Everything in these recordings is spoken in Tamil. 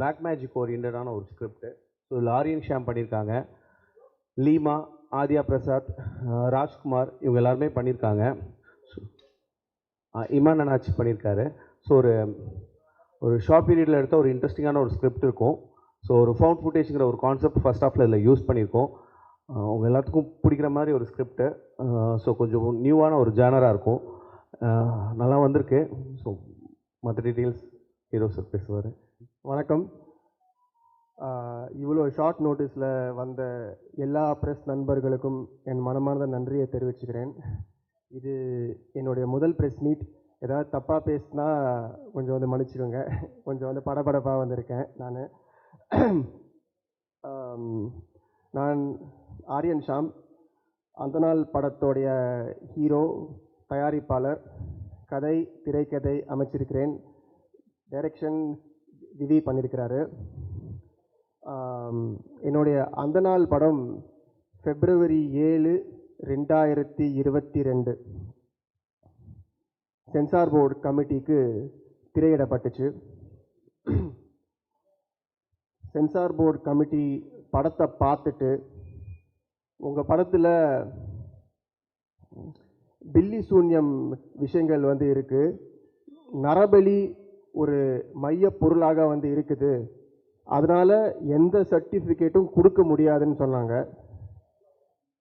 பிளாக் மேஜிக் ஓரியன்டான ஒரு ஸ்கிரிப்ட் ஸோ இதில் ஆரியன் ஷாம் பண்ணியிருக்காங்க லீமா ஆதியா பிரசாத் ராஜ்குமார் இவங்க எல்லாருமே பண்ணியிருக்காங்க So, இமான் பண்ணியிருக்காரு ஸோ ஒரு ஒரு ஷார்ட் பீரியடில் எடுத்த ஒரு இன்ட்ரெஸ்டிங்கான ஒரு ஸ்கிரிப்ட் இருக்கும். ஸோ ஒரு ஃபவுண்ட் ஃபுட்டேஜ்ங்கிற ஒரு கான்செப்ட் ஃபஸ்ட் ஆஃப்ல இதில் யூஸ் பண்ணியிருக்கோம் உங்கள் எல்லாத்துக்கும் பிடிக்கிற மாதிரி ஒரு ஸ்கிரிப்ட்டு ஸோ கொஞ்சம் நியூவான ஒரு ஜேனராக இருக்கும். நல்லா வந்திருக்கு. ஸோ மற்ற டீட்டெயில்ஸ் ஹீரோ சார் பேசுவார். வணக்கம். இவ்வளோ ஷார்ட் நோட்டீஸில் வந்த எல்லா ப்ரெஸ் நண்பர்களுக்கும் என் மனமார்ந்த நன்றியை தெரிவிச்சுக்கிறேன். இது என்னுடைய முதல் ப்ரெஸ் மீட் ஏதாவது தப்பாக பேசினா கொஞ்சம் வந்து மன்னிச்சுக்கோங்க. கொஞ்சம் வந்து படபடப்பாக வந்திருக்கேன் நான். நான் ஆரியன் ஷாம். அந்த நாள் படத்தோடைய ஹீரோ தயாரிப்பாளர் கதை திரைக்கதை அமைச்சிருக்கிறேன். டைரக்ஷன் விவி பண்ணியிருக்கிறாரு என்னுடைய அந்த நாள் படம் ஃபெப்ரவரி ஏழு ரெண்டாயிரத்தி இருபத்தி ரெண்டு. சென்சார் போர்டு கமிட்டிக்கு திரையிடப்பட்டுச்சு. சென்சார் போர்டு கமிட்டி படத்தை பார்த்துட்டு உங்கள் படத்தில் பில்லி சூன்யம் விஷயங்கள் வந்து இருக்குது நரபலி ஒரு மைய பொருளாக வந்து இருக்குது. அதனால் எந்த சர்டிஃபிகேட்டும் கொடுக்க முடியாதுன்னு சொன்னாங்க.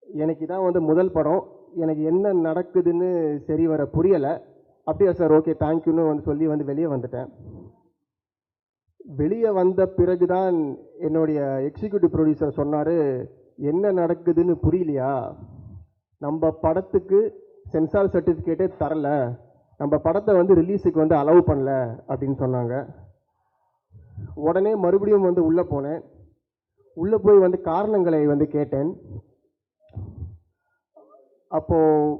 எனக்கு இதான் வந்து முதல் படம். எனக்கு என்ன நடக்குதுன்னு சரி வர புரியலை. அப்படியா சார் ஓகே தேங்க்யூன்னு வந்து சொல்லி வந்து வெளியே வந்துட்டேன். வெளியே வந்த பிறகு தான் என்னுடைய எக்ஸிக்யூட்டிவ் ப்ரொடியூசர் சொன்னார் என்ன நடக்குதுன்னு புரியலையா? நம்ம படத்துக்கு சென்சார் சர்டிஃபிகேட்டே தரல. நம்ம படத்தை வந்து ரிலீஸுக்கு வந்து அலோவ் பண்ணல அப்படின்னு சொன்னாங்க. உடனே மறுபடியும் வந்து உள்ளே போனேன். உள்ளே போய் வந்து காரணங்களை வந்து கேட்டேன். அப்போது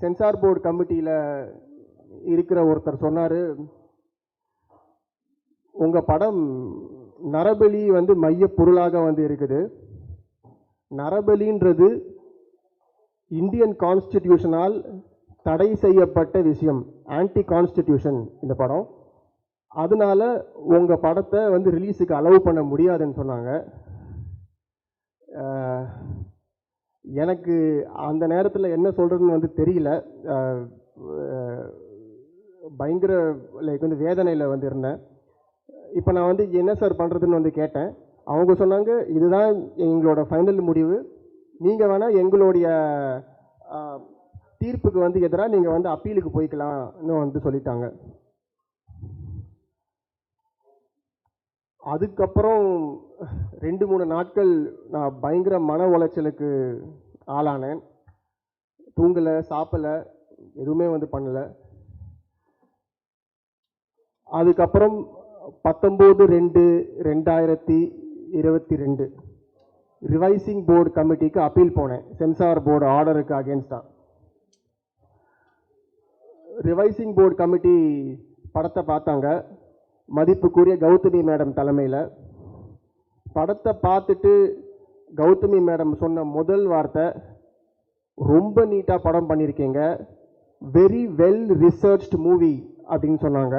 சென்சார் போர்டு கமிட்டியில் இருக்கிற ஒருத்தர் சொன்னார் உங்கள் படம் நரபலி வந்து மைய பொருளாக வந்து இருக்குது. நரபலின்றது இந்தியன் கான்ஸ்டிடியூஷனால் தடை செய்யப்பட்ட விஷயம் ஆன்டி கான்ஸ்டிடியூஷன் இந்த படம். அதனால உங்கள் படத்தை வந்து ரிலீஸுக்கு அலோவ் பண்ண முடியாதுன்னு சொன்னாங்க. எனக்கு அந்த நேரத்தில் என்ன சொல்கிறதுன்னு வந்து தெரியல. பயங்கர லைக் வந்து வேதனையில் வந்து இருந்தேன். இப்போ நான் வந்து என்ன சார் பண்ணுறதுன்னு வந்து கேட்டேன். அவங்க சொன்னாங்க இதுதான் எங்களோட ஃபைனல் முடிவு. நீங்கள் வேணால் எங்களுடைய தீர்ப்புக்கு வந்து எதிராக நீங்கள் வந்து அப்பீலுக்கு போய்க்கலாம்னு வந்து சொல்லிட்டாங்க. அதுக்கப்புறம் ரெண்டு மூணு நாட்கள் நான் பயங்கர மன உளைச்சலுக்கு ஆளானேன். தூங்கலை சாப்பிடலை எதுவுமே வந்து பண்ணலை. அதுக்கப்புறம் பத்தொம்போது ரெண்டு ரெண்டாயிரத்தி இருபத்தி ரெண்டு. ரிவைசிங் போர்டு கமிட்டிக்கு அப்பீல் போனேன். சென்சார் போர்டு ஆர்டருக்கு அகேன்ஸ்டாக ரிவைசிங் போர்டு கமிட்டி படத்தை பார்த்தாங்க. மதிப்புக்குரிய கௌதமி மேடம் தலைமையில். படத்தை பார்த்துட்டு கௌதமி மேடம் சொன்ன முதல் வார்த்தை ரொம்ப நீட்டாக படம் பண்ணியிருக்கீங்க வெரி வெல் ரிசர்ச்ட் மூவி அப்படின்னு சொன்னாங்க.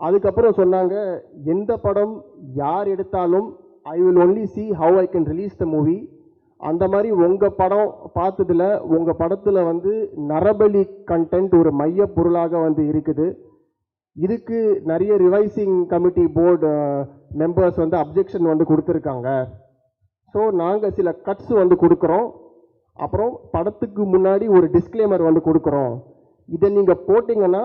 அதுக்கப்புறம் சொன்னாங்க எந்த படம் யார் எடுத்தாலும் I will only see how I can release the movie அந்த மாதிரி உங்கள் படம் பார்த்ததுல உங்கள் படத்தில் வந்து நரபலி கண்டென்ட் ஒரு மைய பொருளாக வந்து இருக்குது. இதுக்கு நிறைய ரிவைசிங் கமிட்டி போர்டு மெம்பர்ஸ் வந்து அப்ஜெக்ஷன் வந்து கொடுத்துருக்காங்க. ஸோ நாங்கள் சில கட்ஸ் வந்து கொடுக்குறோம். அப்புறம் படத்துக்கு முன்னாடி ஒரு டிஸ்க்ளைமர் வந்து கொடுக்குறோம். இதை நீங்கள் போட்டிங்கன்னா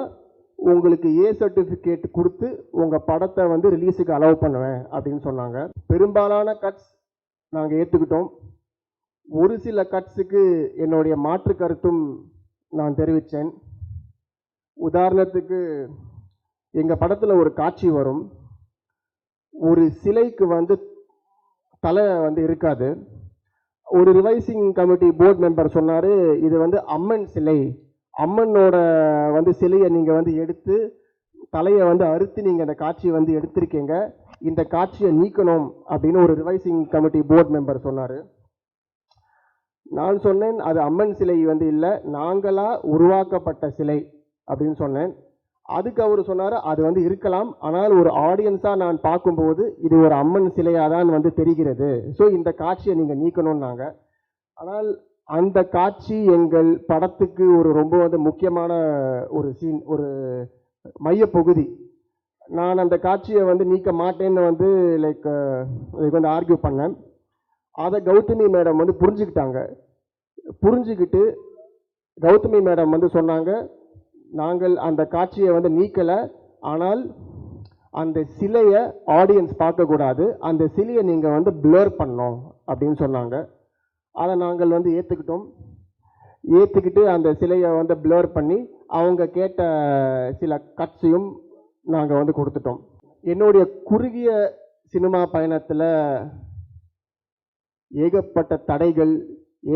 உங்களுக்கு ஏ சர்டிஃபிகேட் கொடுத்து உங்கள் படத்தை வந்து ரிலீஸுக்கு அலோவ் பண்ணுவேன் அப்படின்னு சொன்னாங்க. பெரும்பாலான கட்ஸ் நாங்கள் ஏற்றுக்கிட்டோம் ஒரு சில கட்ஸுக்கு என்னுடைய மாற்று கருத்தும் நான் தெரிவித்தேன். உதாரணத்துக்கு எங்கள் படத்தில் ஒரு காட்சி வரும். ஒரு சிலைக்கு வந்து தலை வந்து இருக்காது. ஒரு ரிவைசிங் கமிட்டி போர்ட் மெம்பர் சொன்னார் இது வந்து அம்மன் சிலை. அம்மனோட வந்து சிலையை நீங்கள் வந்து எடுத்து தலையை வந்து அறுத்து நீங்கள் அந்த காட்சியை வந்து எடுத்திருக்கீங்க. இந்த காட்சியை நீக்கணும் அப்படின்னு ஒரு ரிவைசிங் கமிட்டி போர்டு மெம்பர் சொன்னார். நான் சொன்னேன் அது அம்மன் சிலை வந்து இல்லை நாங்களாக உருவாக்கப்பட்ட சிலை அப்படின்னு சொன்னேன். அதுக்கு அவர் சொன்னார் அது வந்து இருக்கலாம் ஆனால் ஒரு ஆடியன்ஸாக நான் பார்க்கும்போது இது ஒரு அம்மன் சிலையாக தான் வந்து தெரிகிறது. ஸோ இந்த காட்சியை நீங்கள் நீக்கணும்னாங்க. ஆனால் அந்த காட்சி எங்கள் படத்துக்கு ஒரு ரொம்ப வந்து முக்கியமான ஒரு சீன் ஒரு மையப்பகுதி. நான் அந்த காட்சியை வந்து நீக்க மாட்டேன்னு வந்து லைக் இதுக்கு uh, வந்து ஆர்கியூ பண்ணேன். அதை கௌதமி மேடம் வந்து புரிஞ்சுக்கிட்டாங்க. புரிஞ்சுக்கிட்டு கௌதமி மேடம் வந்து சொன்னாங்க நாங்கள் அந்த காட்சியை வந்து நீக்கலை ஆனால் அந்த சிலையை ஆடியன்ஸ் பார்க்கக்கூடாது. அந்த சிலையை நீங்கள் வந்து பிளர் பண்ணோம் அப்படின்னு சொன்னாங்க. அதை நாங்கள் வந்து ஏற்றுக்கிட்டோம் ஏற்றுக்கிட்டு அந்த சிலையை வந்து பிளர் பண்ணி அவங்க கேட்ட சில கட்ஸையும் நாங்கள் வந்து கொடுத்துட்டோம். என்னுடைய குறுகிய சினிமா பயணத்தில் ஏகப்பட்ட தடைகள்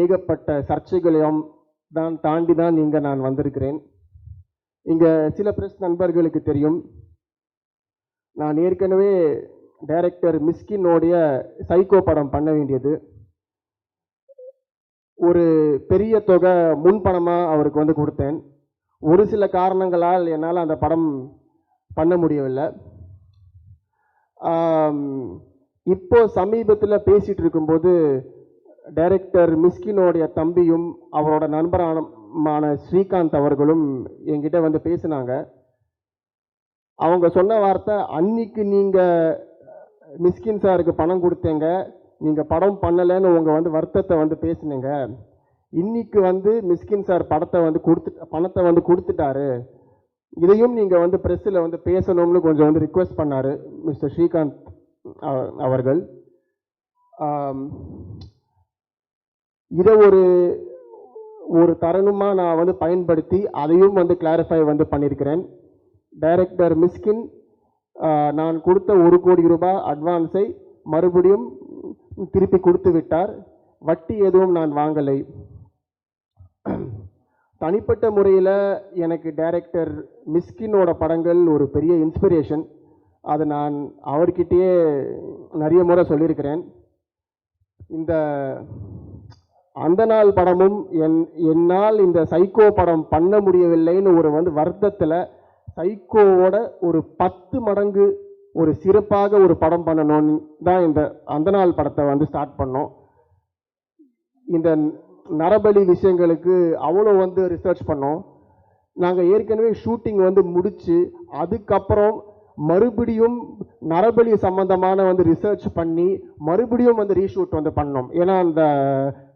ஏகப்பட்ட சர்ச்சைகளையும் தான் தாண்டி தான் இங்கே நான் வந்திருக்கிறேன். இங்கே சில பிரஸ் நண்பர்களுக்கு தெரியும். நான் ஏற்கனவே டைரக்டர் மிஸ்கினோடைய சைக்கோ படம் பண்ண வேண்டியது. ஒரு பெரிய தொகை முன்பணமாக அவருக்கு வந்து கொடுத்தேன். ஒரு சில காரணங்களால் என்னால் அந்த படம் பண்ண முடியவில்லை. இப்போ சமீபத்தில் பேசிகிட்டு இருக்கும்போது டைரக்டர் மிஸ்கினோடைய தம்பியும் அவரோட நண்பரான ஸ்ரீகாந்த் அவர்களும் என்கிட்ட வந்து பேசினாங்க. அவங்க சொன்ன வார்த்தை அன்னைக்கு நீங்கள் மிஸ்கின் சாருக்கு பணம் கொடுத்தீங்க. நீங்கள் படம் பண்ணலைன்னு உங்கள் வந்து வருத்தத்தை வந்து பேசுனீங்க. இன்னைக்கு வந்து மிஸ்கின் சார் படத்தை வந்து கொடுத்து பணத்தை வந்து கொடுத்துட்டாரு. இதையும் நீங்கள் வந்து ப்ரெஸ்ஸில் வந்து பேசணும்னு கொஞ்சம் வந்து ரிக்வெஸ்ட் பண்ணார் மிஸ்டர் ஸ்ரீகாந்த். அவர்கள் இதை ஒரு ஒரு தருணமாக நான் வந்து பயன்படுத்தி அதையும் வந்து கிளாரிஃபை வந்து பண்ணியிருக்கிறேன் டைரக்டர் மிஸ்கின் நான் கொடுத்த ஒரு கோடி ரூபாய் அட்வான்ஸை மறுபடியும் திருப்பி கொடுத்து விட்டார். வட்டி எதுவும் நான் வாங்கலை. தனிப்பட்ட முறையில் எனக்கு டைரக்டர் மிஸ்கினோட படங்கள் ஒரு பெரிய இன்ஸ்பிரேஷன் அதை நான் அவர்கிட்டயே நிறைய முறை சொல்லியிருக்கிறேன். இந்த அந்த நாள் படமும் என் என்னால் இந்த சைக்கோ படம் பண்ண முடியவில்லைன்னு ஒரு வந்து வருத்தத்தில் சைக்கோவோட ஒரு பத்து மடங்கு ஒரு சிறப்பாக ஒரு படம் பண்ணணும்னு தான் இந்த அந்த நாள் படத்தை வந்து ஸ்டார்ட் பண்ணோம். இந்த நரபலி விஷயங்களுக்கு அவ்வளோ வந்து ரிசர்ச் பண்ணோம். நாங்கள் ஏற்கனவே ஷூட்டிங் வந்து முடித்து அதுக்கப்புறம் மறுபடியும் நரபலி சம்பந்தமான வந்து ரிசர்ச் பண்ணி மறுபடியும் வந்து ரீஷூட் வந்து பண்ணோம். ஏன்னா அந்த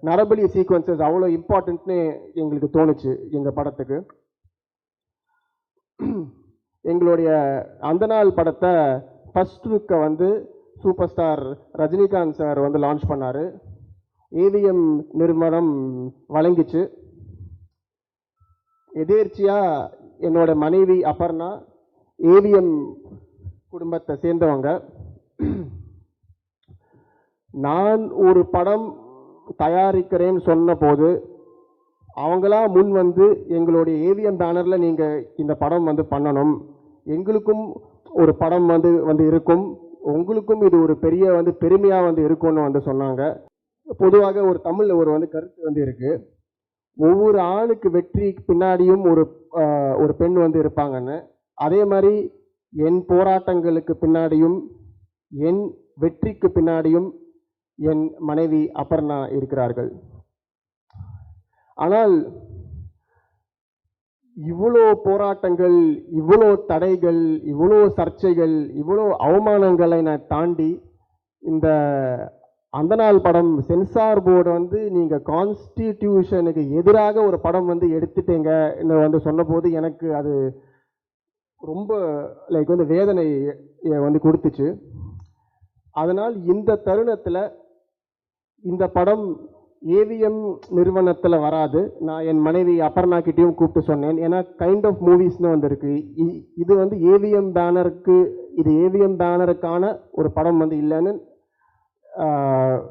நரபலி சீக்வன்சஸ் அவ்வளோ இம்பார்ட்டன்ட்னு எங்களுக்கு தோணுச்சு எங்கள் படத்துக்கு. எங்களுடைய அந்த நாள் படத்தை ஃபர்ஸ்ட் லுக்கை வந்து சூப்பர் ஸ்டார் ரஜினிகாந்த் சார் வந்து லான்ச் பண்ணார். ஏவிஎம் நிறுவனம் வழங்கிச்சு. எதேர்ச்சியாக என்னோட மனைவி அபர்ணா ஏவிஎம் குடும்பத்தை சேர்ந்தவங்க. நான் ஒரு படம் தயாரிக்கிறேன்னு சொன்னபோது அவங்களா முன் வந்து எங்களுடைய ஏவிஎம் பேனரில் நீங்கள் இந்த படம் வந்து பண்ணணும். எங்களுக்கும் ஒரு படம் வந்து வந்து இருக்கும். உங்களுக்கும் இது ஒரு பெரிய வந்து பெருமையாக வந்து இருக்கும்னு வந்து சொன்னாங்க. பொதுவாக ஒரு தமிழில் ஒரு வந்து கருத்து வந்து இருக்குது ஒவ்வொரு ஆணுக்கு வெற்றி பின்னாடியும் ஒரு ஒரு பெண் வந்து இருப்பாங்கன்னு. அதே மாதிரி என் போராட்டங்களுக்கு பின்னாடியும் என் வெற்றிக்கு பின்னாடியும் என் மனைவி அபர்ணா இருக்கிறார்கள். ஆனால் இவ்வளோ போராட்டங்கள் இவ்வளோ தடைகள் இவ்வளோ சர்ச்சைகள் இவ்வளோ அவமானங்களை நான் தாண்டி இந்த அந்த நாள் படம் சென்சார் போர்டு வந்து நீங்கள் கான்ஸ்டிடியூஷனுக்கு எதிராக ஒரு படம் வந்து எடுத்துட்டீங்கன்னு வந்து சொன்னபோது எனக்கு அது ரொம்ப லைக் வந்து வேதனை வந்து கொடுத்துச்சு. அதனால் இந்த தருணத்தில் இந்த படம் ஏவிஎம் நிறுவனத்தில் வராது. நான் என் மனைவி அபர்ணா கிட்டேயும் கூப்பிட்டு சொன்னேன். ஏன்னா கைண்ட் ஆஃப் மூவிஸ்னு வந்திருக்கு. இ- இது வந்து ஏவிஎம் பேனருக்கு இது ஏவிஎம் பேனருக்கான ஒரு படம் வந்து இல்லைன்னு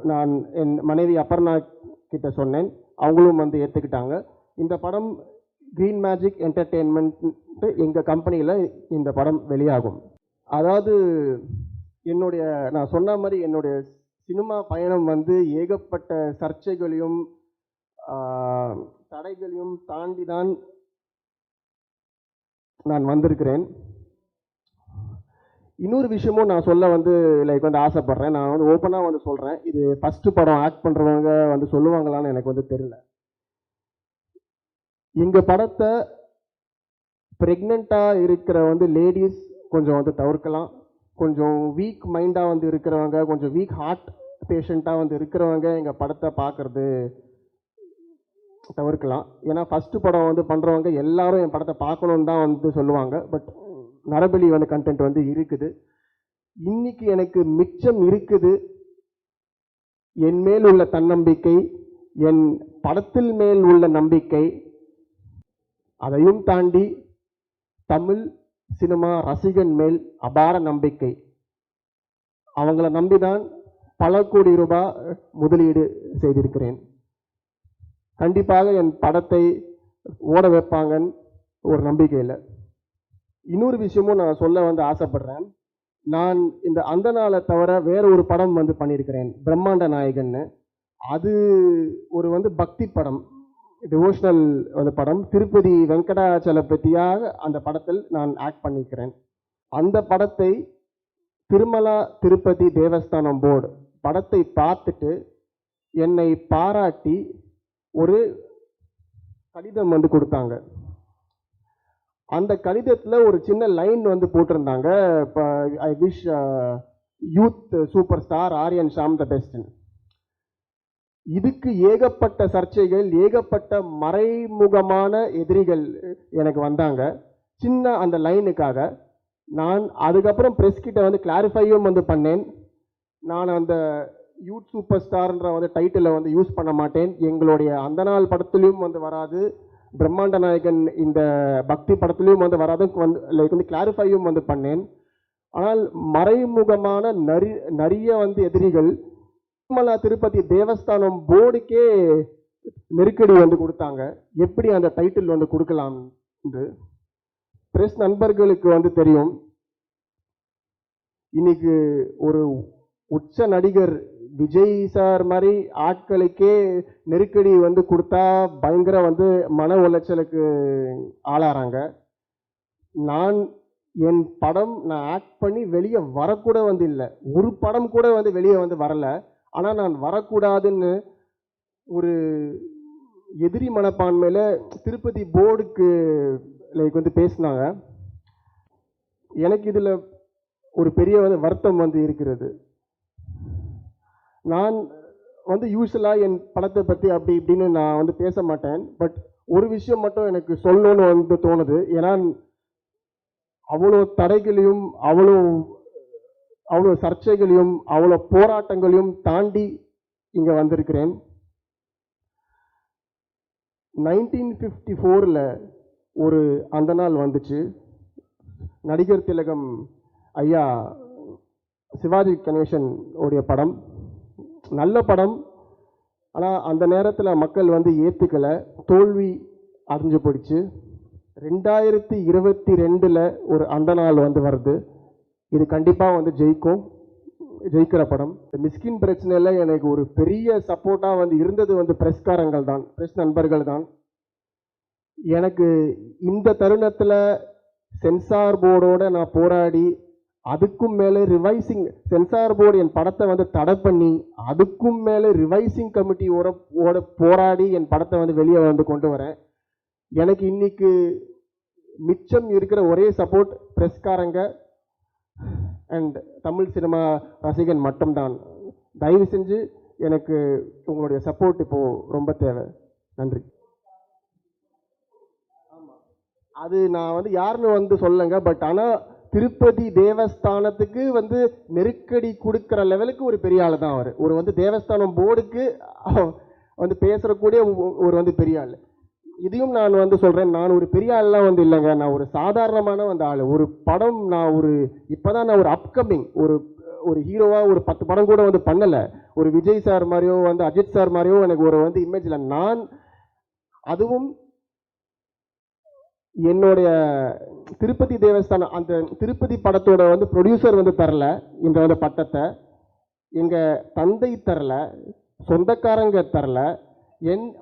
நான் என் மனைவி அபர்ணா கிட்ட சொன்னேன். அவங்களும் வந்து ஏற்றுக்கிட்டாங்க இந்த படம் க்ரீன் மேஜிக் என்டர்டெயின்மெண்ட்டு எங்கள் கம்பெனியில் இந்த படம் வெளியாகும். அதாவது என்னுடைய நான் சொன்ன மாதிரி என்னுடைய சினிமா பயணம் வந்து ஏகப்பட்ட சர்ச்சைகளையும் தடைகளையும் தாண்டி தான் நான் வந்திருக்கிறேன். இன்னொரு விஷயமும் நான் சொல்ல வந்து லைக் வந்து ஆசைப்பட்றேன். நான் வந்து ஓப்பனாக வந்து சொல்கிறேன் இது ஃபஸ்ட்டு படம் ஆக்ட் பண்ணுறவங்க வந்து சொல்லுவாங்களான்னு எனக்கு வந்து தெரியல. எங்கள் படத்தை ப்ரெக்னெண்ட்டாக இருக்கிற வந்து லேடிஸ் கொஞ்சம் வந்து தவிர்க்கலாம். கொஞ்சம் வீக் மைண்டாக வந்து இருக்கிறவங்க கொஞ்சம் வீக் ஹார்ட் பேஷண்ட்டாக வந்து இருக்கிறவங்க எங்கள் படத்தை பார்க்குறது தவிர்க்கலாம். ஏன்னா ஃபஸ்ட்டு படம் வந்து பண்ணுறவங்க எல்லாரும் என் படத்தை பார்க்கணுன்னு தான் வந்து சொல்லுவாங்க. பட் நரபலி வந்து கண்டென்ட் வந்து இருக்குது. இன்னைக்கு எனக்கு மிச்சம் இருக்குது என் மேல் உள்ள தன்னம்பிக்கை என் படத்தில் மேல் உள்ள நம்பிக்கை அதையும் தாண்டி தமிழ் சினிமா ரசிகன் மேல் அபார நம்பிக்கை. அவங்கள நம்பிதான் பல கோடி ரூபாய் முதலீடு செய்திருக்கிறேன். கண்டிப்பாக என் படத்தை ஓட வைப்பாங்கன்னு ஒரு நம்பிக்கை இல்லை இன்னொரு விஷயமும் நான் சொல்ல வந்து ஆசைப்படுறேன். நான் இந்த அந்த நாளை தவிர வேற ஒரு படம் வந்து பண்ணியிருக்கிறேன். பிரம்மாண்ட நாயகன்னு. அது ஒரு வந்து பக்தி படம். டிவோஷனல் அந்த படம். திருப்பதி வெங்கடாச்சலபதியாக அந்த படத்தில் நான் ஆக்ட் பண்ணிக்கிறேன். அந்த படத்தை திருமலா திருப்பதி தேவஸ்தானம் போர்டு படத்தை பார்த்துட்டு என்னை பாராட்டி ஒரு கடிதம் வந்து கொடுத்தாங்க. அந்த கடிதத்தில் ஒரு சின்ன லைன் வந்து போட்டிருந்தாங்க. இப்போ I wish youth super star Aryan Shyam the பெஸ்ட்னு இதுக்கு ஏகப்பட்ட சர்ச்சைகள் ஏகப்பட்ட மறைமுகமான எதிரிகள் எனக்கு வந்தாங்க. சின்ன அந்த லைனுக்காக நான் அதுக்கப்புறம் ப்ரெஸ்கிட்ட வந்து கிளாரிஃபையும் வந்து பண்ணேன். நான் அந்த யூத் சூப்பர் ஸ்டார்ன்ற வந்து டைட்டிலை வந்து யூஸ் பண்ண மாட்டேன். எங்களுடைய அந்த நாள் படத்துலையும் வந்து வராது. பிரம்மாண்ட நாயகன் இந்த பக்தி படத்துலையும் வந்து வராது. வந்து லைக் வந்து கிளாரிஃபையும் வந்து பண்ணேன். ஆனால் மறைமுகமான நரி நிறைய வந்து எதிரிகள் திருமலா திருப்பதி தேவஸ்தானம் போர்டுக்கே நெருக்கடி வந்து கொடுத்தாங்க. எப்படி அந்த டைட்டில் வந்து கொடுக்கலாம் என்று? பிரஸ் நண்பர்களுக்கு வந்து தெரியும். இன்னைக்கு ஒரு உச்ச நடிகர் விஜய் சார் மாதிரி ஆட்களுக்கே நெருக்கடி வந்து கொடுத்தா பயங்கர வந்து மன உளைச்சலுக்கு ஆளாகிறாங்க நான் என் படம் நான் ஆக்ட் பண்ணி வெளியே வரக்கூட வந்து இல்லை. ஒரு படம் கூட வந்து வெளியே வந்து வரலை. ஆனால் நான் வரக்கூடாதுன்னு ஒரு எதிரி மனப்பான்மையில் திருப்பதி போர்டுக்கு லைக் வந்து பேசினாங்க. எனக்கு இதில் ஒரு பெரிய வந்து வருத்தம் வந்து இருக்கிறது. நான் வந்து யூஸ்வலாக என் படத்தை பற்றி அப்படி இப்படின்னு நான் வந்து பேச மாட்டேன். பட் ஒரு விஷயம் மட்டும் எனக்கு சொல்லணும்னு வந்து தோணுது. ஏன்னா அவ்வளோ தடைகளையும் அவ்வளோ அவ்வளோ சர்ச்சைகளையும் அவ்வளோ போராட்டங்களையும் தாண்டி இங்கே வந்திருக்கிறேன். நைன்டீன் ஃபிஃப்டி ஃபோரில் ஒரு அந்த நாள் வந்துச்சு. நடிகர் திலகம் ஐயா சிவாஜி கணேசன் உடைய படம். நல்ல படம். ஆனால் அந்த நேரத்தில் மக்கள் வந்து ஏற்றுக்கலை தோல்வி அடைஞ்சு போயிடுச்சு. ரெண்டாயிரத்தி இருபத்தி ரெண்டில் ஒரு அந்த நாள் வந்து வருது. இது கண்டிப்பாக வந்து ஜெயிக்கும் ஜெயிக்கிற படம். இந்த மிஸ்கின் பிரச்சனையில் எனக்கு ஒரு பெரிய சப்போர்ட்டாக வந்து இருந்தது வந்து பிரஸ்காரங்கள் தான் பிரஸ் நண்பர்கள் தான். எனக்கு இந்த தருணத்தில் சென்சார் போர்டோட நான் போராடி அதுக்கும் மேலே ரிவைசிங் சென்சார் போர்டு என் படத்தை வந்து தடை பண்ணி அதுக்கும் மேலே ரிவைசிங் கமிட்டியோட ஓட போராடி என் படத்தை வந்து வெளியே வந்து கொண்டு வரேன். எனக்கு இன்னைக்கு மிச்சம் இருக்கிற ஒரே சப்போர்ட் பிரஸ்காரங்க அண்ட் தமிழ் சினிமா ரசிகன் மட்டும்தான். தயவு செஞ்சு எனக்கு உங்களுடைய சப்போர்ட் இப்போது ரொம்ப தேவை. நன்றி. அது நான் வந்து யாருன்னு வந்து சொல்லுங்க பட் ஆனால் திருப்பதி தேவஸ்தானத்துக்கு வந்து நெருக்கடி கொடுக்குற லெவலுக்கு ஒரு பெரிய ஆள் தான் அவர். ஒரு வந்து தேவஸ்தானம் போர்டுக்கு வந்து பேசுகிறக்கூடிய ஒரு வந்து பெரிய ஆள். இதையும் நான் வந்து சொல்கிறேன் நான் ஒரு பெரிய ஆள்லாம் வந்து இல்லைங்க. நான் ஒரு சாதாரணமான வந்து ஆள். ஒரு படம் நான் ஒரு இப்போ தான் நான் ஒரு அப்கமிங் ஒரு ஒரு ஹீரோவாக ஒரு பத்து படம் கூட வந்து பண்ணலை. ஒரு விஜய் சார் மாதிரியோ வந்து அஜித் சார் மாதிரியோ எனக்கு ஒரு வந்து இமேஜ் இல்லை. நான் அதுவும் என்னுடைய திருப்பதி தேவஸ்தானம் அந்த திருப்பதி படத்தோட வந்து ப்ரொடியூசர் வந்து தரல. இந்த வந்து பட்டத்தை. எங்கள் தந்தை தரல. சொந்தக்காரங்க தரல. என்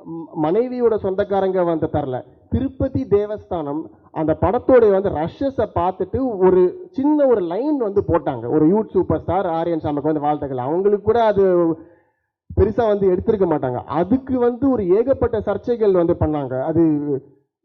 மனைவியோட சொந்தக்காரங்க வந்து தரல. திருப்பதி தேவஸ்தானம் அந்த படத்தோடைய வந்து ரஷ்ஷஸை பார்த்துட்டு ஒரு சின்ன ஒரு லைன் வந்து போட்டாங்க. ஒரு யூத் சூப்பர் ஸ்டார் ஆரியன் சாமிக்கு வந்து வாழ்த்துக்கள். அவங்களுக்கு கூட அது பெருசாக வந்து எடுத்திருக்க மாட்டாங்க. அதுக்கு வந்து ஒரு ஏகப்பட்ட சர்ச்சைகள் வந்து பண்ணாங்க. அது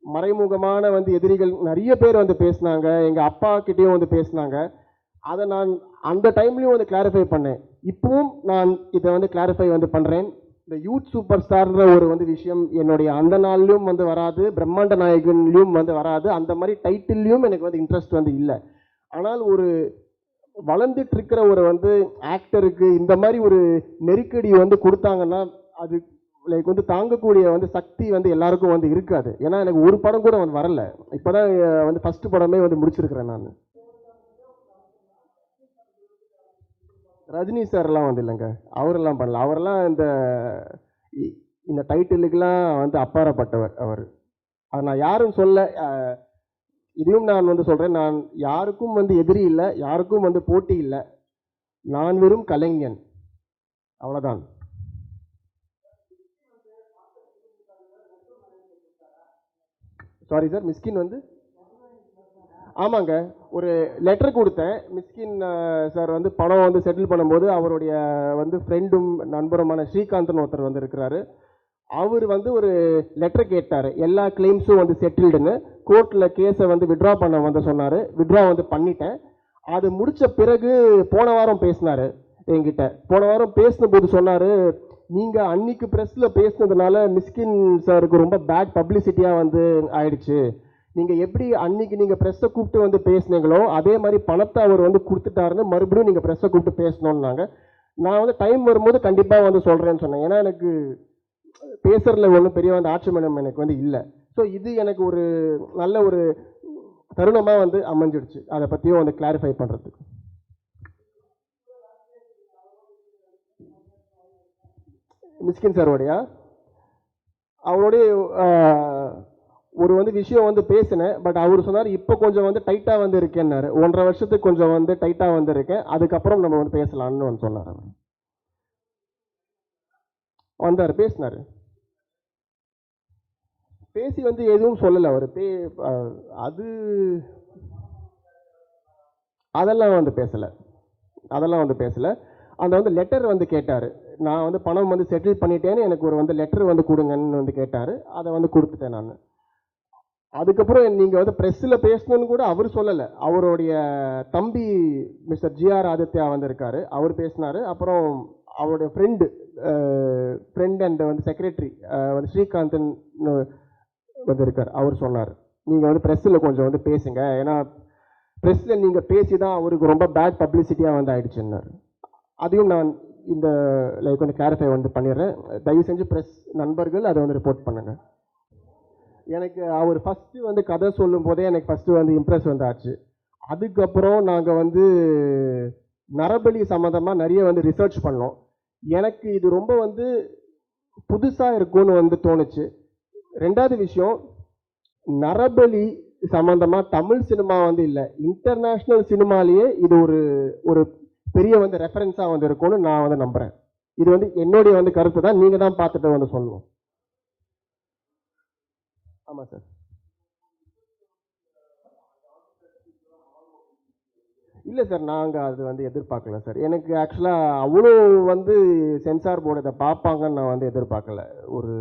மறைமுகமான வந்து எதிரிகள் நிறைய பேர் வந்து பேசினாங்க. எங்கள் அப்பா கிட்டேயும் வந்து பேசினாங்க. அதை நான் அந்த டைம்லையும் வந்து கிளாரிஃபை பண்ணேன். இப்பவும் நான் இதை வந்து கிளாரிஃபை வந்து பண்ணுறேன் இந்த யூத் சூப்பர் ஸ்டார்ன்ற ஒரு வந்து விஷயம் என்னுடைய அந்த நாள்லையும் வந்து வராது பிரம்மாண்ட நாயகன்லையும் வந்து வராது. அந்த மாதிரி டைட்டில்லையும் எனக்கு வந்து இன்ட்ரெஸ்ட் வந்து இல்லை. ஆனால் ஒரு வளர்ந்துட்டு இருக்கிற ஒரு வந்து ஆக்டருக்கு இந்த மாதிரி ஒரு நெருக்கடி வந்து கொடுத்தாங்கன்னா அது லைக் வந்து தாங்கக்கூடிய வந்து சக்தி வந்து எல்லாருக்கும் வந்து இருக்காது. ஏன்னா எனக்கு ஒரு படம் கூட வந்து வரல. இப்போதான் தான் வந்து ஃபஸ்ட்டு படமே வந்து முடிச்சிருக்கிறேன் நான். ரஜினி சார்லாம் வந்து இல்லைங்க. அவரெல்லாம் பண்ணல. அவரெல்லாம் இந்த இ- இந்த டைட்டிலுக்கெல்லாம் வந்து அப்பாறப்பட்டவர் அவர். அது நான் யாரும் சொல்ல இதையும் நான் வந்து சொல்கிறேன் நான் யாருக்கும் வந்து எதிரி இல்லை. யாருக்கும் வந்து போட்டி இல்லை. நான் வெறும் கலைஞன். அவ்வளோதான் சாரி சார் மிஸ்கின் வந்து? ஆமாங்க. ஒரு லெட்டர் கொடுத்தேன். மிஸ்கின் சார் வந்து பணம் வந்து செட்டில் பண்ணும்போது அவருடைய வந்து ஃப்ரெண்டும் நண்பருமான ஸ்ரீகாந்த்னு ஒருத்தர் வந்து இருக்கிறாரு. அவர் வந்து ஒரு லெட்டர் கேட்டார். எல்லா கிளைம்ஸும் வந்து செட்டில்டுன்னு கோர்ட்டில் கேஸை வந்து விட்ரா பண்ண வந்து சொன்னார். விட்ரா வந்து பண்ணிட்டேன். அது முடித்த பிறகு போன வாரம் பேசினாரு என்கிட்ட. போன வாரம் பேசினபோது சொன்னார் நீங்கள் அன்னைக்கு ப்ரெஸ்ஸில் பேசினதுனால மிஸ்கின் சாருக்கு ரொம்ப பேட் பப்ளிசிட்டியாக வந்து ஆயிடுச்சு. நீங்கள் எப்படி அன்னைக்கு நீங்கள் ப்ரெஸ்ஸை கூப்பிட்டு வந்து பேசுனீங்களோ அதே மாதிரி பணத்தை அவர் வந்து கொடுத்துட்டாருன்னு மறுபடியும் நீங்கள் ப்ரெஸ்ஸை கூப்பிட்டு பேசணுன்னாங்க நான் வந்து டைம் வரும்போது கண்டிப்பாக வந்து சொல்கிறேன்னு சொன்னேன். ஏன்னா எனக்கு பேசுறதுல ஒன்றும் பெரிய வந்து ஆட்சேபணம் எனக்கு வந்து இல்லை. ஸோ இது எனக்கு ஒரு நல்ல ஒரு தருணமாக வந்து அமைஞ்சிடுச்சு. அதை பற்றியும் வந்து கிளாரிஃபை பண்ணுறதுக்கு மிஸ்கின் சாரோடையா அவருடைய ஒரு வந்து விஷயம் வந்து பேசினேன் பட் அவர் சொன்னார் இப்போ கொஞ்சம் வந்து டைட்டாக வந்து இருக்கேன்னாரு. ஒன்றரை வருஷத்துக்கு கொஞ்சம் வந்து டைட்டாக வந்து இருக்கேன். அதுக்கப்புறம் நம்ம வந்து பேசலாம்னு வந்து சொன்னார் அவர். வந்தார் பேசினார். பேசி வந்து எதுவும் சொல்லலை அவர். பே அது அதெல்லாம் வந்து பேசலை. அதெல்லாம் வந்து பேசலை. அந்த வந்து லெட்டர் வந்து கேட்டார். நான் வந்து பணம் வந்து செட்டில் பண்ணிட்டேன்னு எனக்கு ஒரு வந்து லெட்டர் வந்து கொடுங்கன்னு வந்து கேட்டார். அதை வந்து கொடுத்துட்டேன் நான். அதுக்கப்புறம் நீங்கள் வந்து ப்ரெஸ்ஸில் பேசணும்னு கூட அவர் சொல்லலை. அவருடைய தம்பி மிஸ்டர் ஜிஆர் ஆதித்யா வந்திருக்காரு. அவர் பேசினார். அப்புறம் அவருடைய ஃப்ரெண்டு ஃப்ரெண்ட் அண்ட் வந்து செக்ரட்டரி வந்து ஸ்ரீகாந்தன் வந்து இருக்கார் அவர் சொன்னார். நீங்கள் வந்து ப்ரெஸ்ஸில் கொஞ்சம் வந்து பேசுங்க. ஏன்னா ப்ரெஸ்ஸில் நீங்கள் பேசி தான் அவருக்கு ரொம்ப பேட் பப்ளிசிட்டியாக வந்து ஆயிடுச்சுன்னாரு. அதையும் நான் இந்த லைக் வந்து கிளாரிஃபை வந்து பண்ணிடுறேன். தயவு செஞ்சு ப்ரெஸ் நண்பர்கள் அதை வந்து ரிப்போர்ட் பண்ணுங்கள் எனக்கு அவர் ஃபஸ்ட்டு வந்து கதை சொல்லும் போதே எனக்கு ஃபஸ்ட்டு வந்து இம்ப்ரெஸ் வந்து ஆச்சு அதுக்கப்புறம் நாங்கள் வந்து நரபலி சம்மந்தமாக நிறைய வந்து ரிசர்ச் பண்ணோம். எனக்கு இது ரொம்ப வந்து புதுசாக இருக்கும்னு வந்து தோணுச்சு. ரெண்டாவது விஷயம் நரபலி சம்மந்தமாக தமிழ் சினிமா வந்து இல்லை இன்டர்நேஷ்னல் சினிமாலேயே இது ஒரு ஒரு பெரிய வந்து ரெஃபரன்ஸாக வந்து இருக்கும்னு நான் வந்து நம்புகிறேன் இது வந்து என்னுடைய வந்து கருத்து தான் நீங்கள் தான் பார்த்துட்டு வந்து சொல்லணும் ஆமாம் சார். இல்லை சார் நாங்கள் அது வந்து எதிர்பார்க்கல சார். எனக்கு ஆக்சுவலாக அவ்வளோ வந்து சென்சார் போர்டு இதை பார்ப்பாங்கன்னு நான் வந்து எதிர்பார்க்கல. ஒரு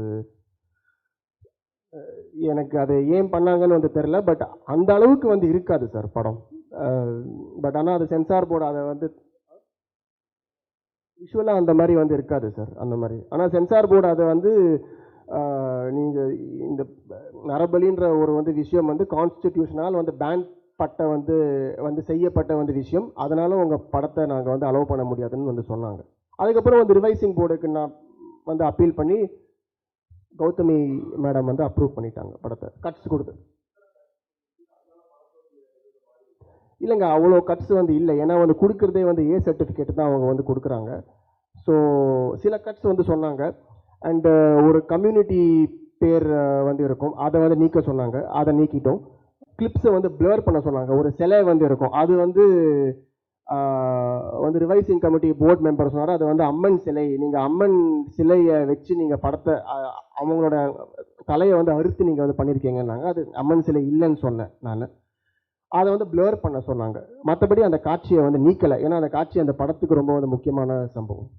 எனக்கு அதை ஏன் பண்ணாங்கன்னு வந்து தெரில பட் அந்த அளவுக்கு வந்து இருக்காது சார் படம். பட் ஆனால் அது சென்சார் போர்டு அதை வந்து விஷுவலாக அந்த மாதிரி வந்து இருக்காது சார் அந்த மாதிரி. ஆனால் சென்சார் போர்டு அதை வந்து நீங்கள் இந்த நரபலின்ற ஒரு வந்து விஷயம் வந்து கான்ஸ்டிடியூஷனால் வந்து பேன் பட்ட வந்து வந்து செய்யப்பட்ட வந்து விஷயம். அதனால உங்கள் படத்தை நாங்கள் வந்து அலோவ் பண்ண முடியாதுன்னு வந்து சொன்னாங்க. அதுக்கப்புறம் வந்து ரிவைசிங் போர்டுக்கு நான் வந்து அப்பீல் பண்ணி கௌதமி மேடம் வந்து அப்ரூவ் பண்ணிட்டாங்க படத்தை. கட்ஸ் கொடுத்து. இல்லைங்க அவ்வளோ கட்ஸ் வந்து இல்லை. ஏன்னா வந்து கொடுக்குறதே வந்து ஏ சர்டிஃபிகேட் தான் அவங்க வந்து கொடுக்குறாங்க. ஸோ சில கட்ஸ் வந்து சொன்னாங்க. அண்டு uh, ஒரு கம்யூனிட்டி பேர் uh, வந்து இருக்கும். அதை வந்து நீக்க சொன்னாங்க. அதை நீக்கிட்டோம். கிளிப்ஸை வந்து ப்ளர் பண்ண சொன்னாங்க. ஒரு சிலை வந்து இருக்கும். அது வந்து வந்து ரிவைசிங் கமிட்டி போர்ட் மெம்பர் சொன்னார். அது வந்து அம்மன் சிலை. நீங்கள் அம்மன் சிலையை வச்சு நீங்கள் படத்தை அவங்களோட தலையை வந்து அறுத்து நீங்கள் வந்து பண்ணியிருக்கீங்கன்னாங்க அது அம்மன் சிலை இல்லைன்னு சொன்னேன் நான். அதை வந்து ப்ளர் பண்ண சொன்னாங்க. மற்றபடி அந்த காட்சியை வந்து நீக்கலை. ஏன்னா அந்த காட்சி அந்த படத்துக்கு ரொம்ப வந்து முக்கியமான சம்பவம்.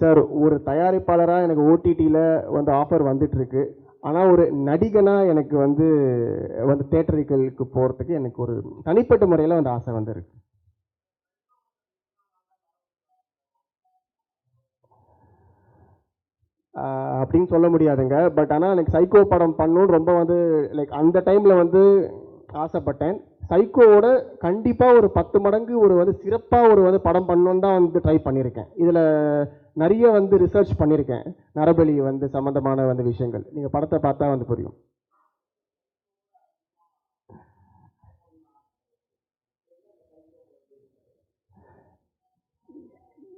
சார் ஒரு தயாரிப்பாளராக எனக்கு ஓடிடியில் வந்து ஆஃபர் வந்துட்டுருக்கு. ஆனால் ஒரு நடிகனாக எனக்கு வந்து வந்து தேட்டரிக்கலுக்கு போகிறதுக்கு எனக்கு ஒரு தனிப்பட்ட முறையில் வந்து ஆசை வந்து இருக்கு அப்படின்னு சொல்ல முடியாதுங்க. பட் ஆனால் எனக்கு சைக்கோ படம் பண்ணணும்னு ரொம்ப வந்து லைக் அந்த டைமில் வந்து ஆசைப்பட்டேன். சைக்கோவோட கண்டிப்பாக ஒரு பத்து மடங்கு ஒரு வந்து சிறப்பாக ஒரு வந்து படம் பண்ணணும்னு தான் வந்து ட்ரை பண்ணியிருக்கேன். இதில் நிறைய வந்து ரிசர்ச் பண்ணியிருக்கேன். நரபலி வந்து சம்மந்தமான வந்து விஷயங்கள். நீங்கள் படத்தை பார்த்தா வந்து புரியும்.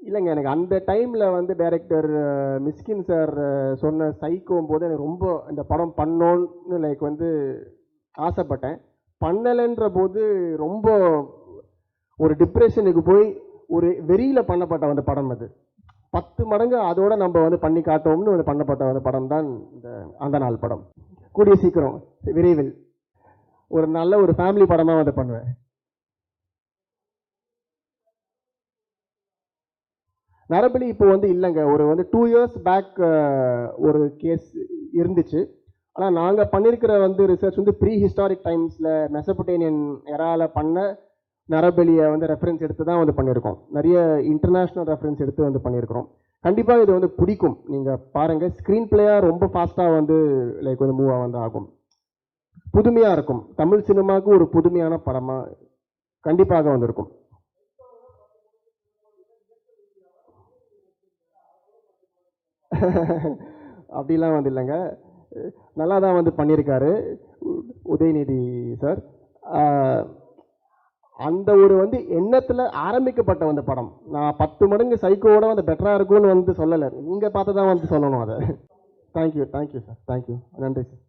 இல்லைங்க எனக்கு அந்த டைமில் வந்து டைரக்டர் மிஸ்கின் சார் சொன்ன சைக்கோம் போது எனக்கு ரொம்ப இந்த படம் பண்ணோன்னு லைக் வந்து ஆசைப்பட்டேன். பண்ணலைன்ற போது ரொம்ப ஒரு டிப்ரெஷனுக்கு போய் ஒரு வெறியில் பண்ணப்பட்ட அந்த படம் அது. பத்து மடங்கு அதோட நம்ம வந்து பண்ணி காட்டோம்னு வந்து பண்ணப்பட்ட அந்த படம் தான் இந்த அந்த நாள் படம். கூடிய சீக்கிரம் விரைவில். ஒரு நல்ல ஒரு ஃபேமிலி படமாக வந்து பண்ணுவேன். நரபலி இப்போ வந்து இல்லைங்க. ஒரு வந்து டூ இயர்ஸ் பேக் ஒரு கேஸ் இருந்துச்சு. ஆனால் நாங்கள் பண்ணியிருக்கிற வந்து ரிசர்ச் வந்து ப்ரீ ஹிஸ்டாரிக் டைம்ஸில் மெசபுட்டேனியன் எறால பண்ண நரபலியை வந்து ரெஃபரன்ஸ் எடுத்து தான் வந்து பண்ணியிருக்கோம் நிறைய இன்டர்நேஷ்னல் ரெஃபரன்ஸ் எடுத்து வந்து பண்ணியிருக்கிறோம் கண்டிப்பாக இது வந்து பிடிக்கும். நீங்கள் பாருங்கள் ஸ்க்ரீன் பிளேயாக ரொம்ப ஃபாஸ்ட்டாக வந்து லைக் வந்து மூவாக வந்து ஆகும். புதுமையாக இருக்கும். தமிழ் சினிமாவுக்கு ஒரு புதுமையான படமாக கண்டிப்பாக வந்திருக்கும். அப்படிலாம் வந்து இல்லைங்க. நல்லா தான் வந்து பண்ணியிருக்காரு உதயநிதி சார் அந்த ஒரு வந்து எண்ணத்தில் ஆரம்பிக்கப்பட்ட வந்து படம். நான் பத்து மடங்கு சைக்கோவோட வந்து பெட்டராக இருக்கும்னு வந்து சொல்லலை. நீங்கள் பார்த்து தான் வந்து சொல்லணும் அதை. Thank you thank you sir thank you நன்றி சார்